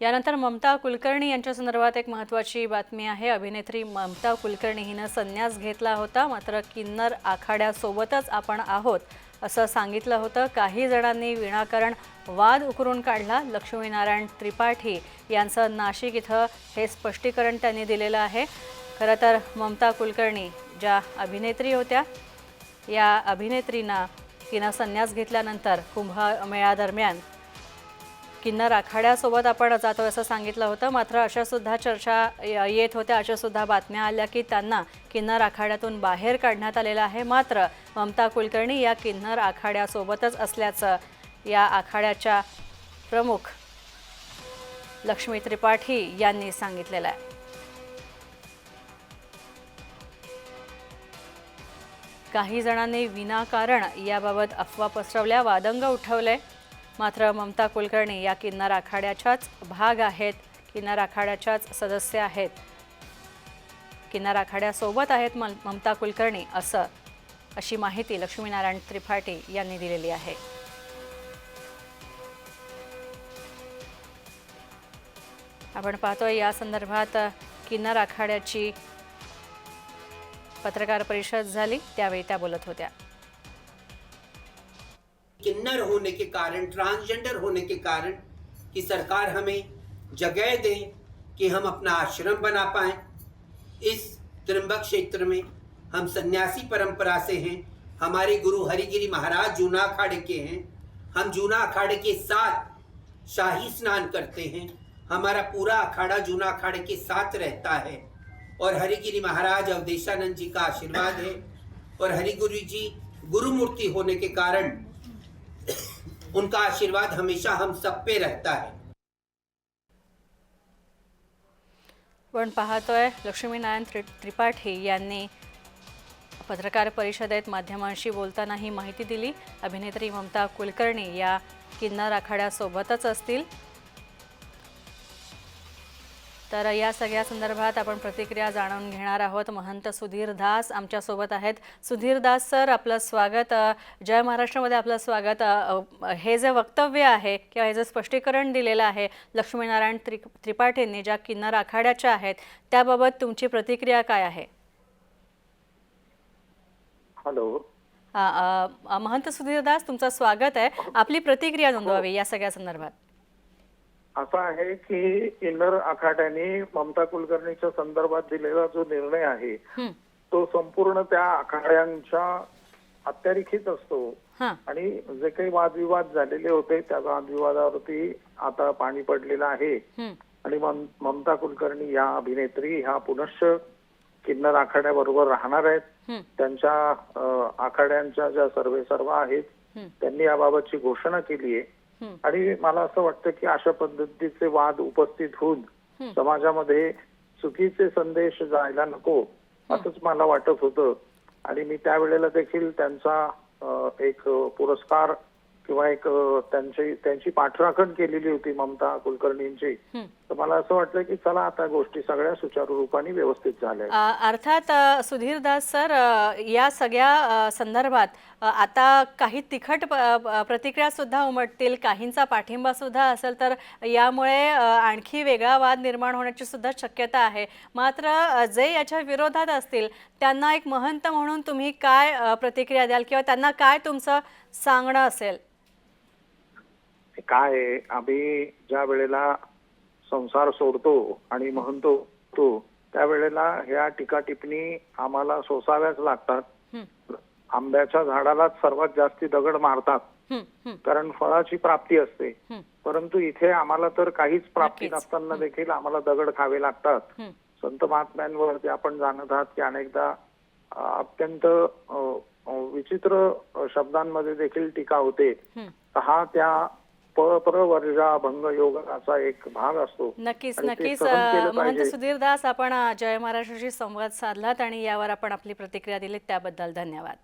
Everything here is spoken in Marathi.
यानंतर ममता कुलकर्णी यांच्या संदर्भात एक महत्त्वाची बातमी आहे. अभिनेत्री ममता कुलकर्णी हिनं संन्यास घेतला होता मात्र किन्नर आखाड्यासोबतच आपण आहोत असं सांगितलं होतं. काही जणांनी विनाकारण वाद उकरून काढला. लक्ष्मीनारायण त्रिपाठी यांचं नाशिक इथं हे स्पष्टीकरण त्यांनी दिलेलं आहे. खरं तर ममता कुलकर्णी ज्या अभिनेत्री होत्या या अभिनेत्रींना तिनं संन्यास घेतल्यानंतर कुंभमेळ्यादरम्यान किन्नर आखाड्यासोबत आपण जातो असं सांगितलं होतं. मात्र अशासुद्धा चर्चा य- येत होत्या. अशासुद्धा बातम्या आल्या की त्यांना किन्नर आखाड्यातून बाहेर काढण्यात आलेलं आहे. मात्र ममता कुलकर्णी या किन्नर आखाड्यासोबतच असल्याचं या आखाड्याच्या प्रमुख लक्ष्मी त्रिपाठी यांनी सांगितलेलं आहे. काही जणांनी विनाकारण याबाबत अफवा पसरवल्या वादंग उठवले. मात्र ममता कुलकर्णी या किन्नर आखाड्याच्याच भाग आहेत. किन्नर आखाड्याच्याच सदस्य आहेत. किन्नर आखाड्यासोबत आहेत ममता कुलकर्णी असं अशी माहिती लक्ष्मीनारायण त्रिपाठी यांनी दिलेली आहे. आपण पाहतोय या संदर्भात किन्नर आखाड्याची पत्रकार परिषद झाली त्यावेळी त्या बोलत होत्या. किन्नर होने के कारण, ट्रांसजेंडर होने के कारण कि सरकार हमें जगह दे कि हम अपना आश्रम बना पाए। इस त्रिम्बक क्षेत्र में हम सन्यासी परंपरा से हैं। हमारे गुरु हरिगिरी महाराज जूना अखाड़े के हैं। हम जूना अखाड़े के साथ शाही स्नान करते हैं। हमारा पूरा अखाड़ा जूना अखाड़े के साथ रहता है। और हरिगिरी महाराज अवधेशानंद जी का आशीर्वाद है। और हरिगुरु जी गुरुमूर्ति होने के कारण उनका आशीर्वाद हमेशा हम सब पे रहता है। पण पाहतोय लक्ष्मीनारायण त्रि त्रिपाठी यांनी पत्रकार परिषदेत माध्यमांशी बोलताना ही माहिती दिली. अभिनेत्री ममता कुलकर्णी या किन्नर आखाड्यासोबतच असतील. तर या सगळ्या संदर्भात आपण प्रतिक्रिया जाणून घेणार आहोत. महंत सुधीर दास आमच्यासोबत आहेत. सुधीर दास सर आपलं स्वागत. जय महाराष्ट्रामध्ये आपलं स्वागत. हे जे वक्तव्य आहे किंवा हे जे स्पष्टीकरण दिलेलं आहे लक्ष्मीनारायण त्रि त्रिपाठींनी ज्या किन्नर आखाड्याच्या आहेत त्याबाबत तुमची प्रतिक्रिया काय आहे? हॅलो. महंत सुधीर दास तुमचं स्वागत आहे. आपली प्रतिक्रिया नोंदवावी या सगळ्या संदर्भात. असं आहे की किन्नर आखाड्याने ममता कुलकर्णीच्या संदर्भात दिलेला जो निर्णय आहे तो संपूर्ण त्या आखाड्यांच्या अत्यारिखीत असतो. आणि जे काही वादविवाद झालेले होते त्या वादविवादावरती आता पाणी पडलेलं आहे. आणि मम- ममता कुलकर्णी या अभिनेत्री ह्या पुनश्च किन्नर आखाड्याबरोबर राहणार आहेत. त्यांच्या आखाड्यांच्या ज्या सर्वे सर्व आहेत त्यांनी याबाबतची घोषणा केली आहे. आणि मला असं वाटतं की अशा पद्धतीचे वाद उपस्थित होऊन. समाजामध्ये चुकीचे संदेश जायला नको असंच मला वाटत होतं. आणि मी त्यावेळेला देखील त्यांचा एक पुरस्कार किंवा एक त्यांची त्यांची पाठराखण केलेली होती ममता कुलकर्णींची. तर मला असं वाटलं की चला आता गोष्टी सगळ्या सुचारू रूपाने व्यवस्थित झाल्या अर्थात सुधीर दास सर या सगळ्या संदर्भात आता काही तिखट प्रतिक्रिया सुद्धा उमटतील काहींचा पाठिंबा सुद्धा असेल तर यामुळे आणखी वेगळा वाद निर्माण होण्याची सुद्धा शक्यता आहे. मात्र जे याच्या विरोधात असतील त्यांना एक महंत म्हणून तुम्ही काय प्रतिक्रिया द्याल किंवा त्यांना काय तुमचं सांगणं असेल? काय आहे, आम्ही ज्या वेळेला संसार सोडतो आणि म्हणतो तो त्यावेळेला ह्या टीका टिप्पणी आम्हाला सोसाव्याच लागतात. आंब्याच्या झाडालाच सर्वात जास्ती दगड मारतात. कारण फळाची प्राप्ती असते. परंतु इथे आम्हाला तर काहीच प्राप्ती. नसताना देखील आम्हाला दगड खावे लागतात. संत महात्म्यांवर जे आपण जाणत आहात की अनेकदा अत्यंत विचित्र शब्दांमध्ये देखील टीका होते. हा त्या एक भाग असतो. नक्कीच नक्कीच. महंत. सुधीर दास आपण जय महाराष्ट्राशी संवाद साधलात आणि यावर आपण आपली प्रतिक्रिया दिलीत. त्याबद्दल धन्यवाद.